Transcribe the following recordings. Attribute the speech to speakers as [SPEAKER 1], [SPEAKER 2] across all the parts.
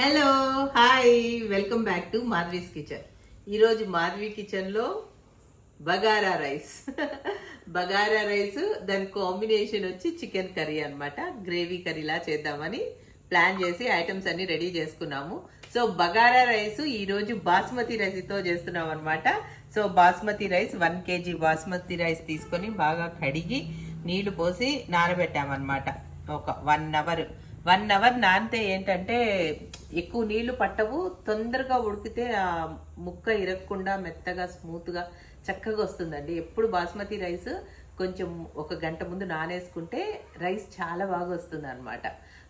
[SPEAKER 1] Hello hi welcome back to Madhavi's kitchen ఈరోజు మాధవి కిచెన్లో bagara rice. Bagara rice దాని కాంబినేషన్ వచ్చి చికెన్ కర్రీ అనమాట గ్రేవీ కర్రీలా చేద్దామని ప్లాన్ చేసి ఐటమ్స్ అన్ని రెడీ చేసుకున్నాము. సో బగారా రైస్ ఈరోజు బాస్మతి రైస్తో చేస్తున్నాం అనమాట so basmati rice one kg basmati rice తీసుకొని బాగా కడిగి నీళ్ళు పోసి నానబెట్టామన్నమాట. ఒక వన్ అవర్. వన్ అవర్ నానితే ఏంటంటే ఎక్కువ నీళ్ళు పట్టవు. తొందరగా ఉడికితే ఆ ముక్క ఇరగకుండా మెత్తగా స్మూత్గా చక్కగా వస్తుందండి. ఎప్పుడు బాస్మతి రైస్ కొంచెం ఒక గంట ముందు నానేసుకుంటే రైస్ చాలా బాగా వస్తుంది అనమాట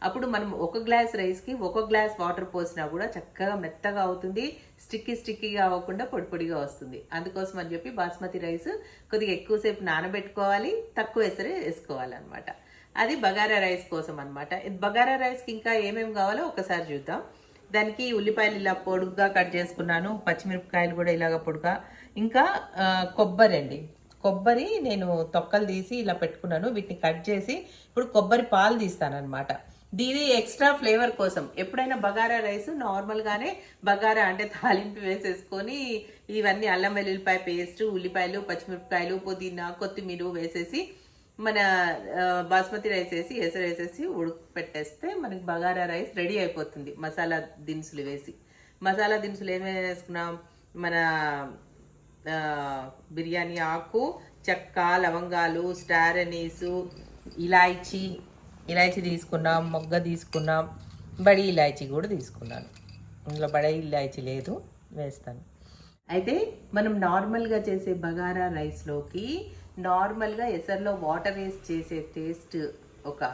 [SPEAKER 1] అప్పుడు మనం ఒక గ్లాస్ రైస్కి ఒక గ్లాస్ వాటర్ పోసినా కూడా చక్కగా మెత్తగా అవుతుంది. స్టిక్కీ స్టిక్కీగా అవ్వకుండా పొడి పొడిగా వస్తుంది. అందుకోసం అని చెప్పి బాస్మతి రైస్ కొద్దిగా ఎక్కువసేపు నానబెట్టుకోవాలి. తక్కువ ఎసరే వేసుకోవాలన్నమాట. అది బగారా రైస్ కోసం అనమాట బగారా రైస్కి ఇంకా ఏమేమి కావాలో ఒకసారి చూద్దాం. దానికి ఉల్లిపాయలు ఇలా పొడుగ్గా కట్ చేసుకున్నాను. పచ్చిమిరపకాయలు కూడా ఇలాగ పొడుగా ఇంకా కొబ్బరి అండి. కొబ్బరి నేను తొక్కలు తీసి ఇలా పెట్టుకున్నాను. వీటిని కట్ చేసి ఇప్పుడు కొబ్బరి పాలు తీస్తానన్నమాట. దీని ఎక్స్ట్రా ఫ్లేవర్ కోసం ఎప్పుడైనా బగారా రైస్ నార్మల్గానే బగారా అంటే తాలింపు వేసేసుకొని ఇవన్నీ అల్లం వెల్లుల్లిపాయ పేస్ట్ ఉల్లిపాయలు పచ్చిమిరపకాయలు పుదీనా కొత్తిమీర వేసేసి మన బాస్మతి రైస్ వేసి ఎసరు వేసేసి ఉడుకు పెట్టేస్తే మనకి బగారా రైస్ రెడీ అయిపోతుంది. మసాలా దినుసులు వేసి. మసాలా దినుసులు ఏమేమి వేసుకున్నాం? మన బిర్యానీ ఆకు చెక్క లవంగాలు స్టార్ అనీసు ఇలాయచి ఇలాయచి తీసుకున్నాం మొగ్గ తీసుకున్నాం. బడి ఇలాయచి కూడా తీసుకున్నాను. ఇందులో బడి ఇలాయచి లేదు వేస్తాను. అయితే మనం నార్మల్గా చేసే బగారా రైస్లోకి నార్మల్గా ఎసర్లో వాటర్ వేసి చేసే టేస్ట్ ఒక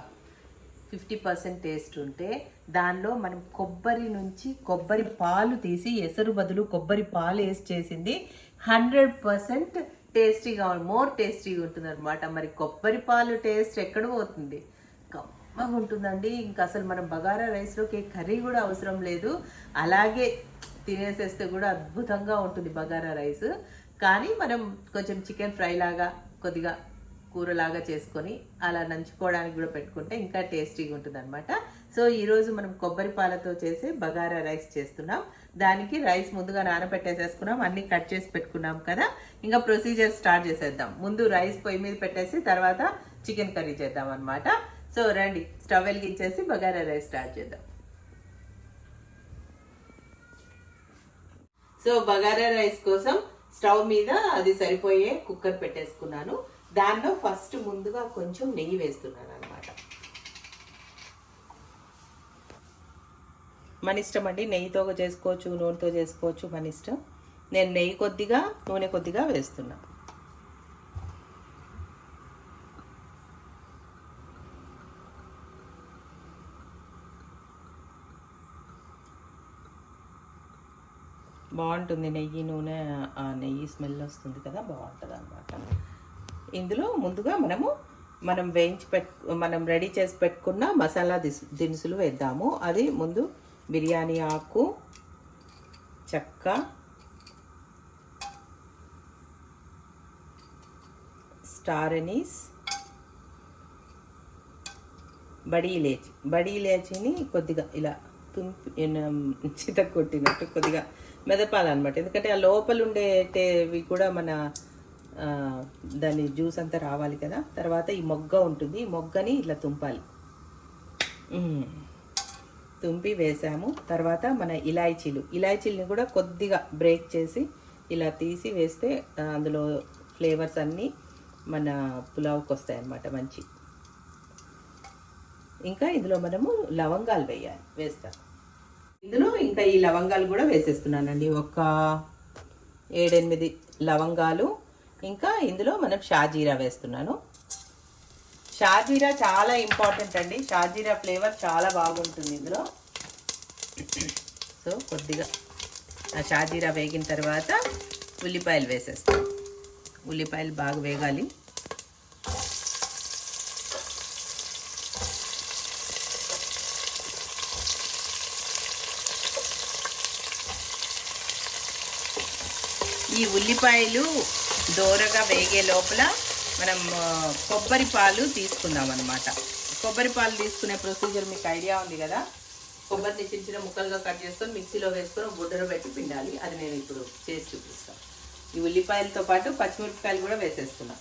[SPEAKER 1] ఫిఫ్టీ పర్సెంట్ టేస్ట్ ఉంటే దానిలో మనం కొబ్బరి నుంచి కొబ్బరి పాలు తీసి ఎసరు బదులు కొబ్బరి పాలు వేసి చేసింది హండ్రెడ్ పర్సెంట్ టేస్టీగా మోర్ టేస్టీగా ఉంటుంది అనమాట మరి కొబ్బరి పాలు టేస్ట్ ఎక్కడ పోతుంది. కమ్మగా ఉంటుందండి. ఇంకా అసలు మనం బగారా రైస్లోకి కర్రీ కూడా అవసరం లేదు. అలాగే తినేసేస్తే కూడా అద్భుతంగా ఉంటుంది బగారా రైస్. కానీ మనం కొంచెం చికెన్ ఫ్రై లాగా కొద్దిగా కూరలాగా చేసుకొని అలా నంచుకోవడానికి కూడా పెట్టుకుంటే ఇంకా టేస్టీగా ఉంటుంది అనమాట సో ఈరోజు మనం కొబ్బరి పాలతో చేసే బగారా రైస్ చేస్తున్నాం. దానికి రైస్ ముందుగా నానబెట్టేసేసుకున్నాం. అన్ని కట్ చేసి పెట్టుకున్నాం కదా. ఇంకా ప్రొసీజర్ స్టార్ట్ చేసేద్దాం. ముందు రైస్ పొయ్యి మీద పెట్టేసి తర్వాత చికెన్ కర్రీ చేద్దాం అనమాట సో రండి. స్టవ్ వెలిగించేసి బగారా రైస్ స్టార్ట్ చేద్దాం. సో బగారా రైస్ కోసం స్టవ్ మీద అది సరిపోయే కుక్కర్ పెట్టేసుకున్నాను. దానిలో ఫస్ట్ ముందుగా కొంచెం నెయ్యి వేస్తున్నాను అనమాట మన ఇష్టం అండి. నెయ్యితో చేసుకోవచ్చు నూనెతో చేసుకోవచ్చు మన ఇష్టం. నేను నెయ్యి కొద్దిగా నూనె కొద్దిగా వేస్తున్నాను బాగుంటుంది నెయ్యి నూనె ఆ నెయ్యి స్మెల్ వస్తుంది కదా బాగుంటుంది అనమాట ఇందులో ముందుగా మనము మనం వేయించి పెట్టు మనం రెడీ చేసి పెట్టుకున్న మసాలా దిస్ దినుసులు వేద్దాము. అది ముందు బిర్యానీ ఆకు చెక్క స్టార్ అనీస్ బడీ ఇలేచి బడి ఇలేచిని కొద్దిగా ఇలా చిత కొట్టినట్టు కొద్దిగా మెదపాలన్నమాట ఎందుకంటే ఆ లోపల ఉండే కూడా మన దాని జ్యూస్ అంతా రావాలి కదా. తర్వాత ఈ మొగ్గ ఉంటుంది. ఈ మొగ్గని ఇట్లా తుంపాలి. తుంపి వేసాము. తర్వాత మన ఇలాయచీలు. ఇలాయచీలని కూడా కొద్దిగా బ్రేక్ చేసి ఇలా తీసి వేస్తే అందులో ఫ్లేవర్స్ అన్నీ మన పులావ్కి వస్తాయి అన్నమాట మంచి. ఇంకా ఇందులో మనము లవంగాలు వేయాలి. వేస్తాం ఇందులో ఇంకా ఈ లవంగాలు కూడా వేసేస్తున్నానండి. ఒక ఏడెనిమిది లవంగాలు. ఇంకా ఇందులో మనం షాజీరా వేస్తున్నాను. షాజీరా చాలా ఇంపార్టెంట్ అండి. షాజీరా ఫ్లేవర్ చాలా బాగుంటుంది ఇందులో. సో కొద్దిగా ఆ షాజీరా వేగిన తర్వాత ఉల్లిపాయలు వేసేస్తాం ఉల్లిపాయలు బాగా వేగాలి. ఈ ఉల్లిపాయలు దోరగా వేగే లోపల మనం కొబ్బరి పాలు తీసుకుందాం అనమాట కొబ్బరి పాలు తీసుకునే ప్రొసీజర్ మీకు ఐడియా ఉంది కదా? కొబ్బరిని చిన్న చిన్న ముక్కలుగా కట్ చేసుకొని మిక్సీలో వేసుకొని బుడ్డలో పెట్టి పిండాలి. అది నేను ఇప్పుడు చేసి చూపిస్తాను. ఈ ఉల్లిపాయలతో పాటు పచ్చిమిరపకాయలు కూడా వేసేస్తున్నాం.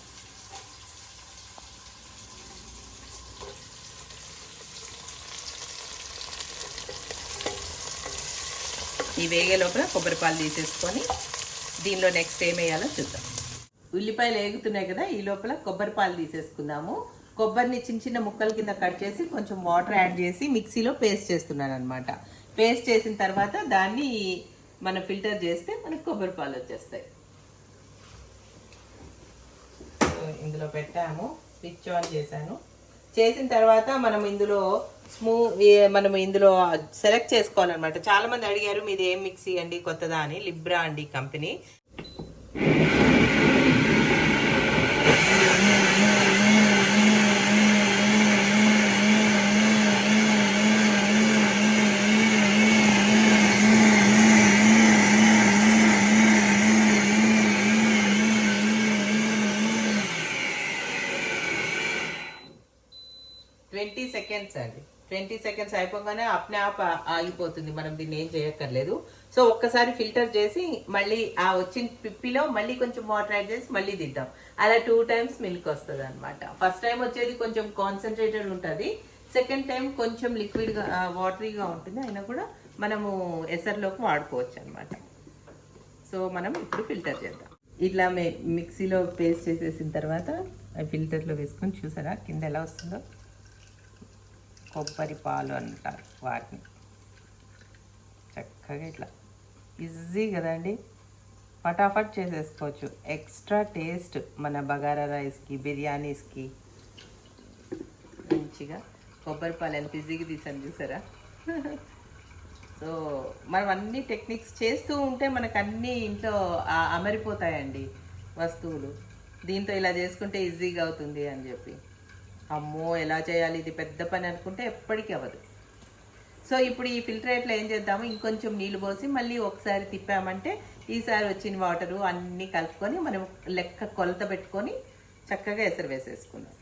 [SPEAKER 1] ఈ వేగే లోపల కొబ్బరి పాలు తీసేసుకొని దీనిలో నెక్స్ట్ ఏం వేయాలో చూద్దాం. ఉల్లిపాయలు వేగుతున్నాయి కదా ఈ లోపల కొబ్బరి పాలు తీసేసుకుందాము. కొబ్బరిని చిన్న చిన్న ముక్కల కింద కట్ చేసి కొంచెం వాటర్ యాడ్ చేసి మిక్సీలో పేస్ట్ చేస్తున్నాను అనమాట పేస్ట్ చేసిన తర్వాత దాన్ని మనం ఫిల్టర్ చేస్తే మనకు కొబ్బరి పాలు వచ్చేస్తాయి. ఇందులో పెట్టాము స్విచ్ ఆన్ చేశాను. చేసిన తర్వాత మనం ఇందులో స్మూ మనం ఇందులో సెలెక్ట్ చేసుకోవాలన్నమాట. చాలా మంది అడిగారు మీది ఏం మిక్సీ అండి? కొత్తదా? అని. లిబ్రా అండి కంపెనీ ట్వంటీ సెకండ్స్ అండి. ట్వంటీ సెకండ్స్ అయిపోగానే అప్నే ఆప్ ఆగిపోతుంది. మనం దీన్ని ఏం చేయక్కర్లేదు. సో ఒక్కసారి ఫిల్టర్ చేసి మళ్ళీ ఆ వచ్చిన పిప్పిలో మళ్ళీ కొంచెం వాటర్ యాడ్ చేసి మళ్ళీ దిద్దాం అలా టూ టైమ్స్ మిల్క్ వస్తుంది అనమాట ఫస్ట్ టైం వచ్చేది కొంచెం కాన్సన్ట్రేటెడ్ ఉంటుంది. సెకండ్ టైం కొంచెం లిక్విడ్గా వాటరీగా ఉంటుంది. అయినా కూడా మనము ఎసర్లోకి వాడుకోవచ్చు అనమాట సో మనం ఇప్పుడు ఫిల్టర్ చేద్దాం. ఇట్లా మిక్సీలో పేస్ట్ చేసేసిన తర్వాత ఫిల్టర్లో వేసుకొని చూసారా? కింద ఎలా వస్తుందో? కొబ్బరి పాలు అంటారు వాటిని. చక్కగా ఇట్లా. ఈజీ కదండి? ఫటాఫట్ చేసేసుకోవచ్చు. ఎక్స్ట్రా టేస్ట్ మన బగారా రైస్కి బిర్యానీస్కి. మంచిగా కొబ్బరి పాలు ఎంత ఈజీగా తీసాను చూసారా? సో మనం అన్ని టెక్నిక్స్ చేస్తూ ఉంటే మనకు అన్నీ ఇంట్లో అమరిపోతాయండి వస్తువులు. దీంతో ఇలా చేసుకుంటే ఈజీగా అవుతుంది అని చెప్పి. అమ్మో ఎలా చేయాలి? ఇది పెద్ద పని అనుకుంటే ఎప్పటికీ అవ్వదు. సో ఇప్పుడు ఈ ఫిల్టరేట్లో ఏం చేద్దాము? ఇంకొంచెం నీళ్ళు పోసి మళ్ళీ ఒకసారి తిప్పామంటే ఈసారి వచ్చిన వాటరు అన్నీ కలుపుకొని మనం లెక్క కొలత పెట్టుకొని చక్కగా ఎసరు వేసేసుకున్నాం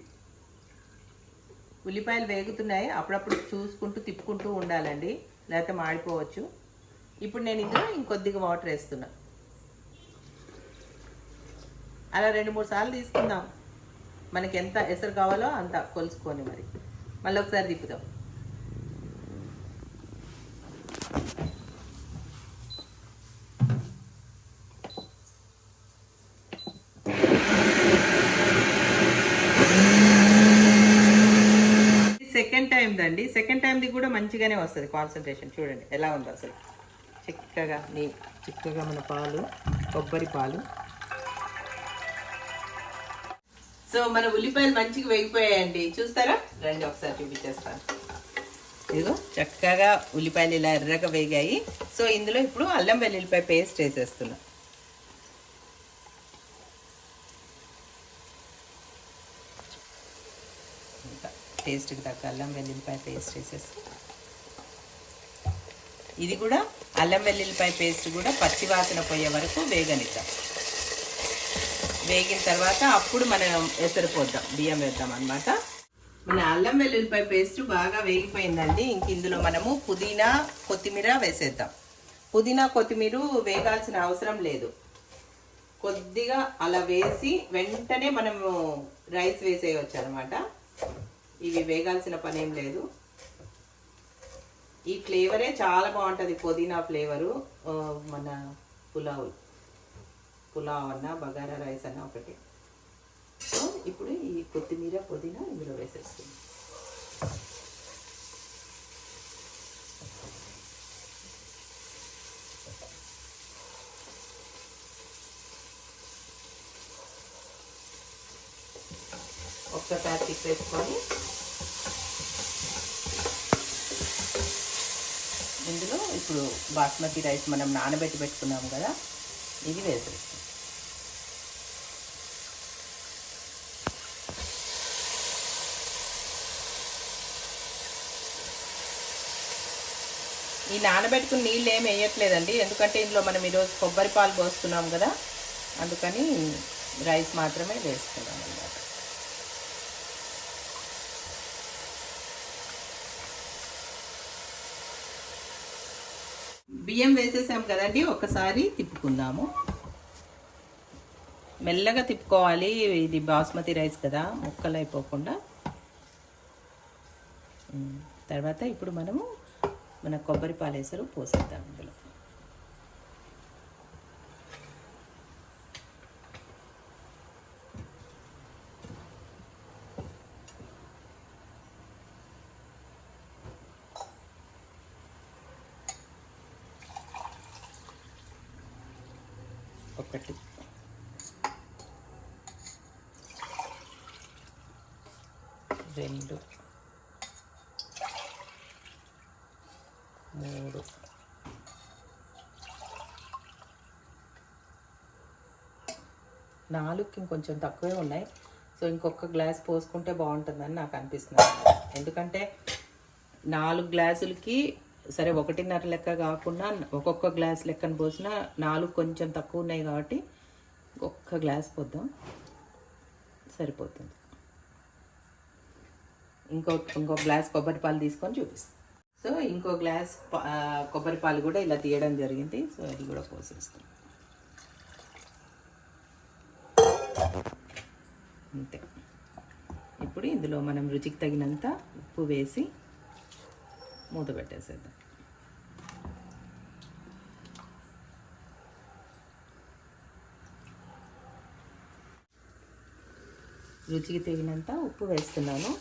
[SPEAKER 1] ఉల్లిపాయలు వేగుతున్నాయి. అప్పుడప్పుడు చూసుకుంటూ తిప్పుకుంటూ ఉండాలండి. లేకపోతే మాడిపోవచ్చు. ఇప్పుడు నేను ఇందులో ఇంకొద్దిగా వాటర్ వేస్తున్నా. అలా రెండు మూడు సార్లు తీసుకుందాం. మనకి ఎంత ఎసరు కావాలో అంత కొలుసుకొని మరి. మళ్ళీ ఒకసారి తిప్పుదాం. సెకండ్ టైం దండి సెకండ్ టైంది కూడా మంచిగానే వస్తుంది కాన్సన్ట్రేషన్ చూడండి ఎలా ఉందో అసలు. చిక్కగా నీ చిక్కగా మన పాలు కొబ్బరి పాలు. సో మన ఉల్లిపాయలు మంచిగా వేగిపోయాయండి. చూస్తారా? రండి ఒకసారి చూపించేస్తాను. ఇదిగో చక్కగా ఉల్లిపాయలు ఇలా ఎర్రగా వేగాయి. సో ఇందులో ఇప్పుడు అల్లం వెల్లుల్లిపాయ పేస్ట్ వేసేస్తున్నా. టేస్ట్కి తగ్గ అల్లం వెల్లుల్లిపాయ పేస్ట్ వేసేసి. ఇది కూడా అల్లం వెల్లుల్లిపాయ పేస్ట్ కూడా పచ్చి వాసన పోయే వరకు వేగనిద్దాం. వేగిన తర్వాత అప్పుడు మనం ఎసరు పోద్దాం బియ్యం వేద్దాం అనమాట మన అల్లం వెల్లుల్లిపాయ పేస్ట్ బాగా వేగిపోయిందండి. ఇంక ఇందులో మనము పుదీనా కొత్తిమీర వేసేద్దాం. పుదీనా కొత్తిమీర వేగాల్సిన అవసరం లేదు. కొద్దిగా అలా వేసి వెంటనే మనము రైస్ వేసేయచ్చు అనమాట ఇవి వేగాల్సిన పని ఏం లేదు. ఈ ఫ్లేవరే చాలా బాగుంటుంది పుదీనా ఫ్లేవరు. మన పులావ్. పులావ్ అన్న బగారా రైస్ అన్న ఒకటి. సో ఇప్పుడు ఈ కొత్తిమీర పుదీనా ఇందులో వేసేస్తుంది ఒక్కసారి తిప్పేసుకొని ఇందులో ఇప్పుడు బాస్మతి రైస్ మనం నానబెట్టి పెట్టుకున్నాం కదా ఇది వేసేస్తాం ఈ నానబెట్టుకున్న నీళ్ళు ఏమి వేయట్లేదండి. ఎందుకంటే ఇందులో మనం ఈరోజు కొబ్బరి పాలు పోస్తున్నాం కదా. అందుకని రైస్ మాత్రమే వేస్తున్నాం అన్నమాట బియ్యం వేసేసాం కదండి ఒకసారి తిప్పుకుందాము. మెల్లగా తిప్పుకోవాలి ఇది బాస్మతి రైస్ కదా ముక్కలు అయిపోకుండా. తర్వాత ఇప్పుడు మనము మన కొబ్బరి పాలేసరు పోసేద్దాం ఇందులో. ఒకటి రెండు. మూడు. నాలుగుకి ఇంకొంచెం తక్కువే ఉన్నాయి. సో ఇంకొక గ్లాస్ పోసుకుంటే బాగుంటుందని నాకు అనిపిస్తుంది. ఎందుకంటే నాలుగు గ్లాసులకి సరే ఒకటిన్నర లెక్క కాకుండా ఒక్కొక్క గ్లాస్ లెక్కన పోసిన నాలుగు కొంచెం తక్కువ ఉన్నాయి కాబట్టి ఒక్క గ్లాస్ పోద్దాం. సరిపోతుంది. ఇంకో ఇంకో గ్లాస్ కొబ్బరి పాలు తీసుకొని చూపిస్తాం. సో ఇంకో గ్లాస్ కొబ్బరి పాలు కూడా ఇలా తీయడం జరిగింది. సో అది కూడా పోసేస్తాం. అంతే. ఇప్పుడు ఇందులో మనం రుచికి తగినంత ఉప్పు వేసి మూత పెట్టేసేద్దాం. రుచికి తగినంత ఉప్పు వేస్తున్నాను.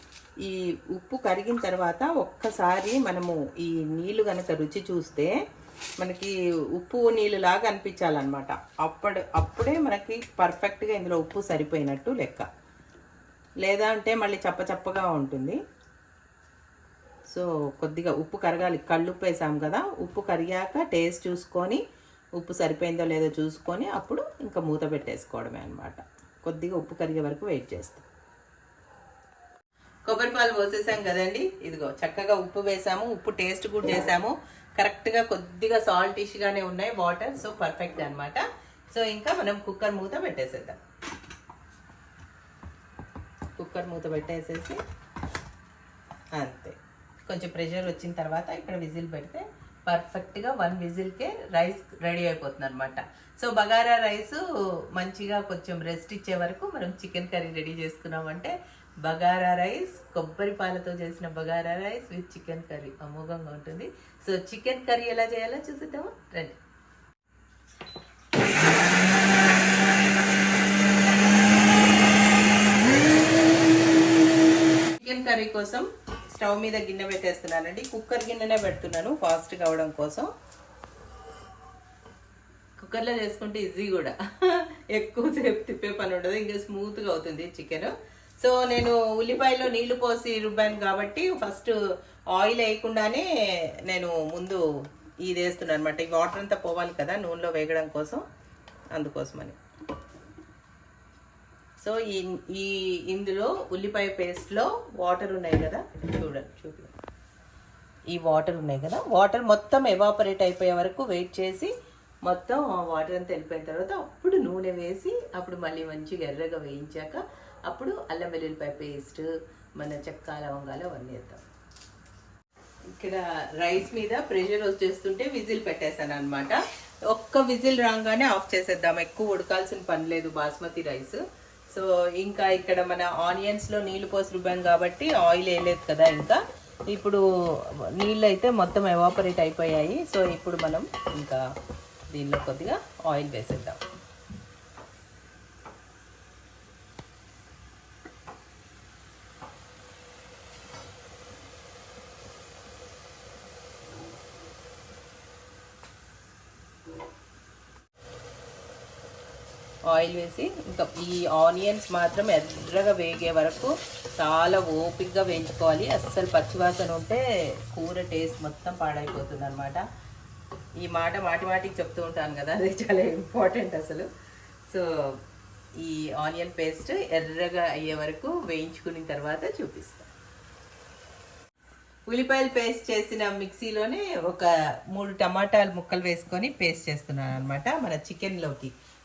[SPEAKER 1] ఈ ఉప్పు కరిగిన తర్వాత ఒక్కసారి మనము ఈ నీళ్ళు కనుక రుచి చూస్తే మనకి ఉప్పు నీళ్ళు లాగా అనిపించాలన్నమాట. అప్పుడు అప్పుడే మనకి పర్ఫెక్ట్గా ఇందులో ఉప్పు సరిపోయినట్టు లెక్క. లేదా అంటే మళ్ళీ చప్ప చప్పగా ఉంటుంది. సో కొద్దిగా ఉప్పు కరగాలి. కళ్ళుప్పు వేసాం కదా ఉప్పు కరిగాక టేస్ట్ చూసుకొని ఉప్పు సరిపోయిందో లేదో చూసుకొని అప్పుడు ఇంకా మూత పెట్టేసుకోవడమే అనమాట కొద్దిగా ఉప్పు కరిగే వరకు వెయిట్ చేస్తాం. కొబ్బరి పాలు పోసేసాం కదండి. ఇదిగో చక్కగా ఉప్పు వేసాము ఉప్పు టేస్ట్ కూడా చేసాము. కరెక్ట్గా కొద్దిగా సాల్టిష్గానే ఉన్నాయి వాటర్ సో పర్ఫెక్ట్ అన్నమాట. సో ఇంకా మనం కుక్కర్ మూత పెట్టేసేద్దాం. కుక్కర్ మూత పెట్టేసేసి అంతే. కొంచెం ప్రెషర్ వచ్చిన తర్వాత ఇక్కడ విజిల్ పెడితే పర్ఫెక్ట్గా వన్ విజిల్కే రైస్ రెడీ అయిపోతుంది అనమాట సో బగారా రైస్ మంచిగా కొంచెం రెస్ట్ ఇచ్చే వరకు మనం చికెన్ కర్రీ రెడీ చేసుకున్నామంటే బగారా రైస్ కొబ్బరి పాలతో చేసిన bagara rice with chicken curry అమోఘంగా ఉంటుంది. సో చికెన్ కర్రీ ఎలా చేయాలో చూసిద్దామా? రండి. చికెన్ కర్రీ కోసం స్టవ్ మీద గిన్నె పెట్టేస్తున్నానండి. కుక్కర్ గిన్నెనే పెడుతున్నాను ఫాస్ట్ కావడం కోసం. కుక్కర్లో చేసుకుంటే ఈజీ కూడా. ఎక్కువసేపు తిప్పే పని ఉండదు. ఇంకా స్మూత్గా అవుతుంది చికెన్. సో నేను ఉల్లిపాయలో నీళ్ళు పోసి రుబ్బాను కాబట్టి ఫస్ట్ ఆయిల్ వేయకుండానే నేను ముందు ఇది వేస్తున్నాను అనమాట ఈ వాటర్ అంతా పోవాలి కదా నూనెలో వేగడం కోసం అందుకోసమని. సో ఈ ఈ ఇందులో ఉల్లిపాయ పేస్ట్లో వాటర్ ఉన్నాయి కదా? చూడండి చూపి ఈ వాటర్ ఉన్నాయి కదా? వాటర్ మొత్తం ఎవాపరేట్ అయిపోయే వరకు వెయిట్ చేసి మొత్తం ఆ వాటర్ అంతా వెళ్ళిపోయిన తర్వాత అప్పుడు నూనె వేసి అప్పుడు మళ్ళీ మంచిగా ఎర్రగా వేయించాక అప్పుడు అల్లం వెల్లుల్లిపాయ పేస్ట్ మన చెక్క లవంగాలు అవన్నీ వేద్దాం. ఇక్కడ రైస్ మీద ప్రెషర్ వచ్చేస్తుంటే విజిల్ పెట్టేశాను అనమాట ఒక్క విజిల్ రాగానే ఆఫ్ చేసేద్దాం. ఎక్కువ ఉడకాల్సిన పని లేదు బాస్మతి రైస్ సో ఇంకా ఇక్కడ మన ఆనియన్స్లో నీళ్ళు పోసి రుబ్బాం కాబట్టి ఆయిల్ వేయలేదు కదా ఇంకా. ఇప్పుడు నీళ్ళు అయితే మొత్తం ఎవాపరేట్ అయిపోయాయి. సో ఇప్పుడు మనం ఇంకా దీనిలో కొద్దిగా ఆయిల్ వేసేద్దాం. ఆయిల్ వేసి ఇంకా ఈ ఆనియన్స్ మాత్రం ఎర్రగా వేగే వరకు చాలా ఓపిక్గా వేయించుకోవాలి. అస్సలు పచ్చివాసన ఉంటే కూర టేస్ట్ మొత్తం పాడైపోతుంది అనమాట ఈ మాట మాటి మాటికి చెప్తూ ఉంటాను కదా అది చాలా ఇంపార్టెంట్ అసలు. సో ఈ ఆనియన్ పేస్ట్ ఎర్రగా అయ్యే వరకు వేయించుకున్న తర్వాత చూపిస్తాను ఉల్లిపాయలు పేస్ట్ చేసిన మిక్సీలోనే ఒక మూడు టమాటాలు ముక్కలు వేసుకొని పేస్ట్ చేస్తున్నాను అనమాట మన చికెన్లోకి.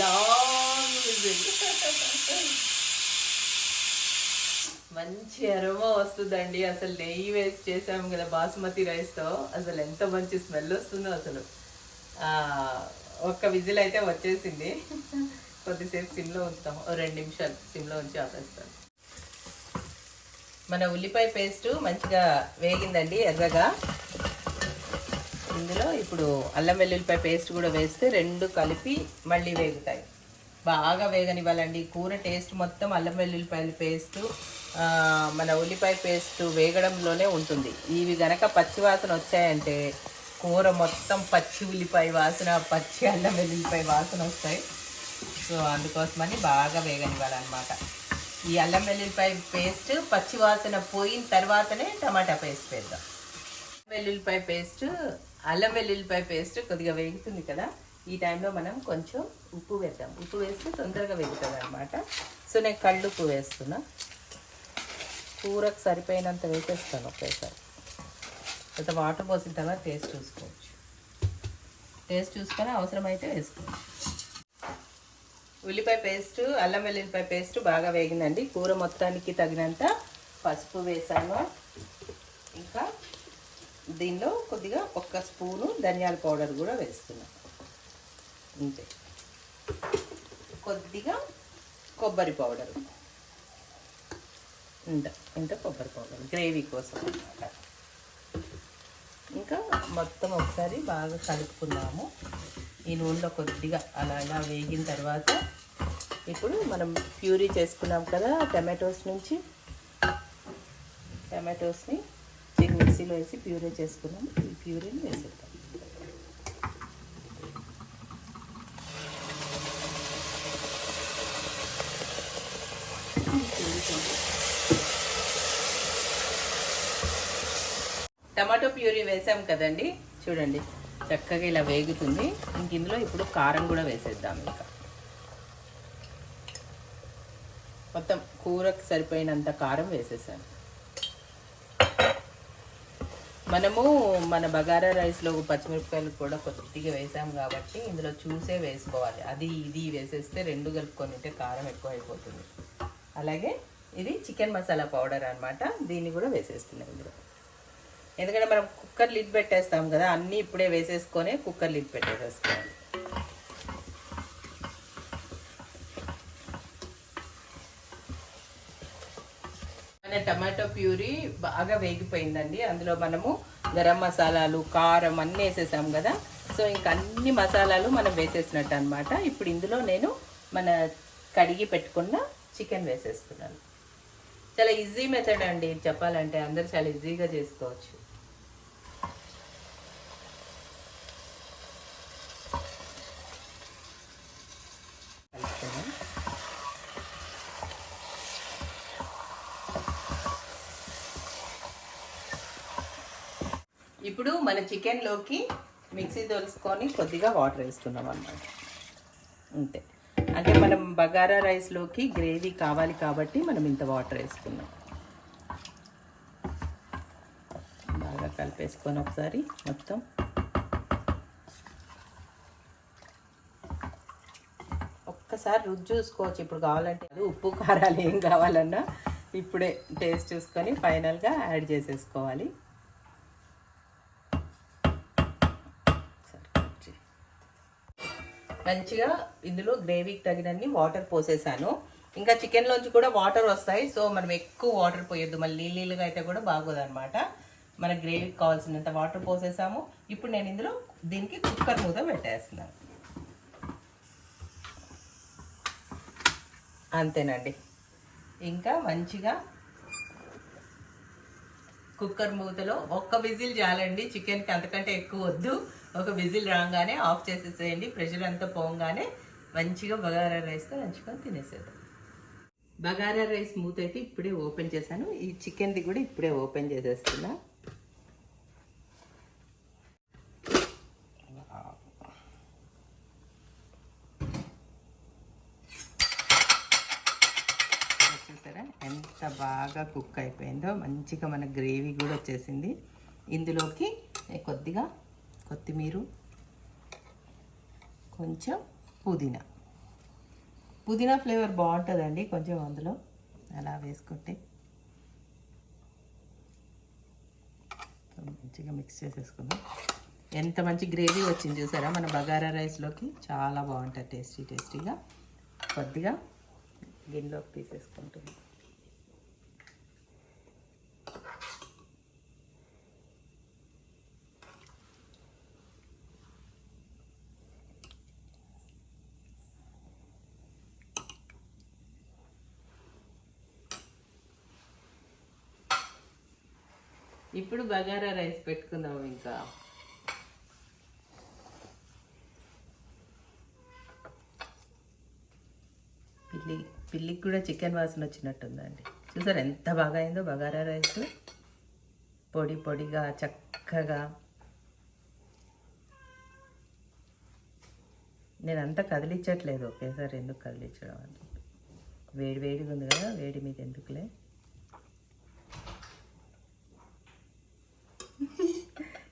[SPEAKER 1] లాంగ్ విజిల్ మంచి అరోమా వస్తుందండి. అసలు నెయ్యి వేస్ట్ చేసాము కదా బాస్మతి రైస్తో. అసలు ఎంత మంచి స్మెల్ వస్తుందో అసలు. ఒక్క విజిల్ అయితే వచ్చేసింది. కొద్దిసేపు సిమ్లో ఉంచుతాం. ఓ రెండు నిమిషాలు సిమ్లో ఉంచి ఆపేస్తాం మన ఉల్లిపాయ పేస్ట్ మంచిగా వేగిందండి ఎర్రగా. ఇందులో ఇప్పుడు అల్లం వెల్లుల్లిపాయ పేస్ట్ కూడా వేస్తే రెండు కలిపి మళ్ళీ వేగుతాయి. బాగా వేగనివ్వాలండి. కూర టేస్ట్ మొత్తం అల్లం వెల్లుల్లిపాయల పేస్ట్ మన ఉల్లిపాయ పేస్ట్ వేగడంలోనే ఉంటుంది. ఇవి గనక పచ్చి వాసన వచ్చాయంటే కూర మొత్తం పచ్చి ఉల్లిపాయ వాసన పచ్చి అల్లం వెల్లుల్లిపాయ వాసన వస్తాయి. సో అందుకోసమని బాగా వేగనివ్వాలన్నమాట. ఈ అల్లం వెల్లుల్లిపాయ పేస్ట్ పచ్చి వాసన పోయిన తర్వాతనే టమాటా పేస్ట్ వేద్దాం. వెల్లుల్లిపాయ పేస్ట్ అల్లం వెల్లుల్లిపాయ పేస్ట్ కొద్దిగా వేగుతుంది కదా. ఈ టైంలో మనం కొంచెం ఉప్పు వేద్దాం. ఉప్పు వేస్తే తొందరగా వేగుతుంది అనమాట సో నేను కళ్ళు ఉప్పు వేస్తున్నా. కూరకు సరిపోయినంత వేసేస్తాను ఒకేసారి. కొంత వాటర్ పోసిన తర్వాత టేస్ట్ చూసుకోవచ్చు. టేస్ట్ చూసుకొని అవసరమైతే వేసుకోవచ్చు. ఉల్లిపాయ పేస్ట్ అల్లం వెల్లుల్లిపాయ పేస్ట్ బాగా వేగిందండి. కూర మొత్తానికి తగినంత పసుపు వేసాను. ఇంకా దీనిలో కొద్దిగా ఒక్క స్పూను ధనియాల పౌడర్ కూడా వేస్తున్నాం. అంతే కొద్దిగా కొబ్బరి పౌడర్. ఇంత ఇంత కొబ్బరి పౌడర్ గ్రేవీ కోసం అన్నమాట. ఇంకా మొత్తం ఒకసారి బాగా కలుపుకున్నాము ఈ నూనెలో కొద్దిగా అలా అలా వేగిన తర్వాత ఇప్పుడు మనం ప్యూరీ చేసుకున్నాం కదా టమాటోస్ నుంచి. టమాటోస్ని మిక్సీలో వేసి ప్యూరే చేసుకున్నాము ఈ ప్యూరేని వేసేద్దాం. టమాటో ప్యూరీ వేసాం కదండి. చూడండి చక్కగా ఇలా వేగుతుంది. ఇంక ఇందులో ఇప్పుడు కారం కూడా వేసేద్దాం ఇంకా. మొత్తం కూరకు సరిపోయినంత కారం వేసేసాను. మనము మన బగారా రైస్లో పచ్చిమిరపకాయలు కూడా కొద్దిగా వేసాం కాబట్టి ఇందులో చూసే వేసుకోవాలి. అది ఇది వేసేస్తే రెండు కలుపుకొని ఉంటే కారం ఎక్కువ అయిపోతుంది అలాగే ఇది చికెన్ మసాలా పౌడర్ అనమాట దీన్ని కూడా వేసేస్తున్నాం ఇందులో. ఎందుకంటే మనం కుక్కర్ లిడ్ పెట్టేస్తాం కదా అన్నీ ఇప్పుడే వేసేసుకొని కుక్కర్ లిడ్ పెట్టేసేసుకోవాలి. మన టమాటో ప్యూరీ బాగా వేగిపోయిందండి. అందులో మనము గరం మసాలాలు కారం అన్నీ వేసేసాం కదా. సో ఇంకా అన్ని మసాలాలు మనం వేసేసినట్టు అనమాట ఇప్పుడు ఇందులో నేను మన కడిగి పెట్టుకున్న చికెన్ వేసేస్తున్నాను. చాలా ఈజీ మెథడ్ అండి చెప్పాలంటే. అందరూ చాలా ఈజీగా చేసుకోవచ్చు కలుపుకుందాం. ఇప్పుడు మన చికెన్లోకి మిక్సీ తోలుసుకొని కొద్దిగా వాటర్ వేస్తున్నాం అన్నమాట. అంతే. అంటే మనం బగారా రైస్లోకి గ్రేవీ కావాలి కాబట్టి మనం ఇంత వాటర్ వేసుకున్నాం బాగా కలిపేసుకొని ఒకసారి మొత్తం. ఒక్కసారి రుచి చూసుకోవచ్చు. ఇప్పుడు కావాలంటే అది ఉప్పు కారాలు ఏం కావాలన్నా ఇప్పుడే టేస్ట్ చూసుకొని ఫైనల్గా యాడ్ చేసేసుకోవాలి. మంచిగా ఇందులో గ్రేవీకి తగినన్ని వాటర్ పోసేసాను. ఇంకా చికెన్లోంచి కూడా వాటర్ వస్తాయి. సో మనం ఎక్కువ వాటర్ పోయొద్దు. మళ్ళీ నీళ్ళుగా అయితే కూడా బాగోదు అనమాట మన గ్రేవీకి కావాల్సినంత వాటర్ పోసేసాము. ఇప్పుడు నేను ఇందులో దీనికి కుక్కర్ మూత పెట్టేస్తున్నాను అంతేనండి. ఇంకా మంచిగా కుక్కర్ మూతలో ఒక్క విజిల్ చాలండి. చికెన్కి అంతకంటే ఎక్కువ వద్దు. ఒక విజిల్ రాగానే ఆఫ్ చేసేసేయండి ప్రెషర్ అంతా పోగానే మంచిగా బగారా రైస్తో నంచుకొని తినేసేద్దాం. బగారా రైస్ మూత అయితే ఇప్పుడే ఓపెన్ చేశాను. ఈ చికెన్ది కూడా ఇప్పుడే ఓపెన్ చేసేస్తున్నా. బాగా కుక్ అయిపోయిందో. మంచిగా మన గ్రేవీ కూడా వచ్చేసింది. ఇందులోకి కొద్దిగా కొత్తిమీర కొంచెం పుదీనా. పుదీనా ఫ్లేవర్ బాగుంటుందండి కొంచెం అందులో. అలా వేసుకుంటే మంచిగా మిక్స్ చేసేసుకుందాం. ఎంత మంచి గ్రేవీ వచ్చింది చూసారా? మన బగారా రైస్లోకి చాలా బాగుంటుంది టేస్టీ టేస్టీగా. కొద్దిగా గిన్నెలోకి తీసేసుకుంటుంది. ఇప్పుడు బగారా రైస్ పెట్టుకుందాం ఇంకా. పిల్లి పిల్లికి కూడా చికెన్ వాసన వచ్చినట్టుందండి. చూసారు ఎంత బాగా అయిందో బగారా రైస్? పొడి పొడిగా చక్కగా. నేను అంతా కదిలించట్లేదు ఒకేసారి ఎందుకు కదిలించడం అని. వేడి వేడిగా ఉంది కదా వేడి మీద ఎందుకులే?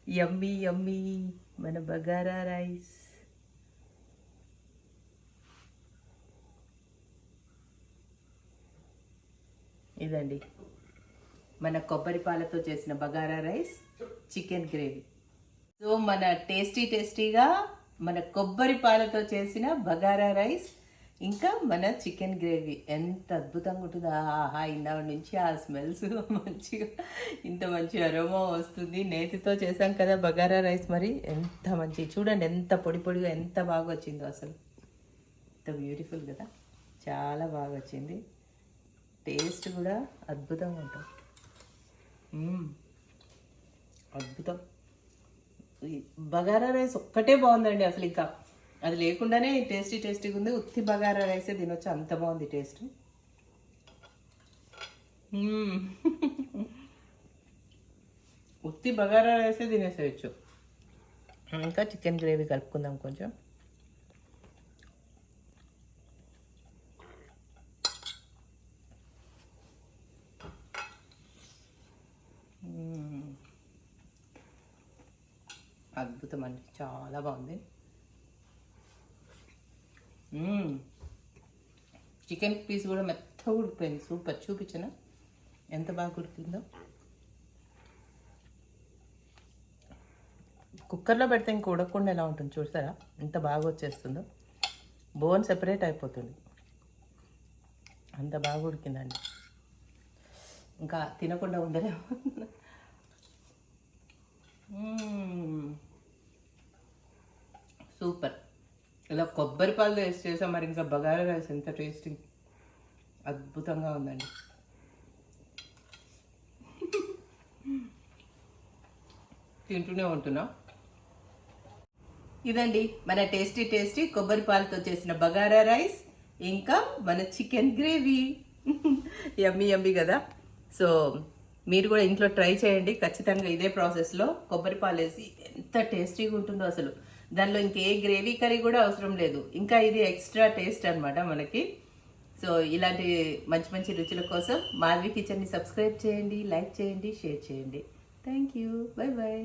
[SPEAKER 1] యమ్మీ యమ్మీ మన బగారా రైస్. ఇదండి. మన కొబ్బరి పాలతో చేసిన bagara rice chicken gravy. So మన టేస్టీ టేస్టీగా మన కొబ్బరి పాలతో చేసిన బగారా రైస్ ఇంకా మన చికెన్ గ్రేవీ ఎంత అద్భుతంగా ఉంటుందో ఆహా ఇందాక నుంచి ఆ స్మెల్స్ మంచిగా ఇంత మంచి అరోమా వస్తుంది. నేతితో చేసాం కదా బగారా రైస్ మరి. ఎంత మంచి చూడండి ఎంత పొడి పొడిగా ఎంత బాగా వచ్చిందో అసలు. ఎంత బ్యూటిఫుల్ కదా. చాలా బాగా వచ్చింది. టేస్ట్ కూడా అద్భుతంగా ఉంటుంది. అద్భుతం. బగారా రైస్ ఒక్కటే బాగుందండి అసలు ఇంకా. అది లేకుండానే టేస్టీ టేస్టీగా ఉంది ఉత్తి బగారా రైసే తినొచ్చు అంత బాగుంది టేస్ట్. ఉత్తి బగారా రైసే తినేసేయచ్చు ఇంకా చికెన్ గ్రేవీ కలుపుకుందాం కొంచెం. అద్భుతం అండి చాలా బాగుంది. చికెన్ పీస్ కూడా మెత్తగా ఉడికిపోయింది. సూపర్ చూపించనా? ఎంత బాగా ఉడికిందో. కుక్కర్లో పెడితే ఇంక ఉడకకుండా ఎలా ఉంటుంది చూసారా? ఎంత బాగా వచ్చేస్తుందో. బోన్ సెపరేట్ అయిపోతుంది. అంత బాగా ఉడికిందండి. ఇంకా తినకుండా ఉండలేము. సూపర్ ఇలా కొబ్బరి పాలు టేస్ట్ చేసాం మరి ఇంకా బగారా రైస్ ఎంత టేస్టీ అద్భుతంగా ఉందండి. తింటూనే ఉంటున్నా. ఇదండి మన టేస్టీ టేస్టీ కొబ్బరి పాలతో చేసిన బగారా రైస్ ఇంకా మన చికెన్ గ్రేవీ. యమ్మీ యమ్మీ కదా. సో మీరు కూడా ఇంట్లో ట్రై చేయండి. ఖచ్చితంగా ఇదే ప్రాసెస్లో కొబ్బరి పాలు వేసి ఎంత టేస్టీగా ఉంటుందో అసలు. దానిలో ఇంకే గ్రేవీ కర్రీ కూడా అవసరం లేదు. ఇంకా ఇది ఎక్స్ట్రా టేస్ట్ అనమాట మనకి. సో ఇలాంటి మంచి మంచి రుచుల కోసం మాధవి కిచెన్ని సబ్స్క్రైబ్ చేయండి లైక్ చేయండి షేర్ చేయండి. Thank you. Bye bye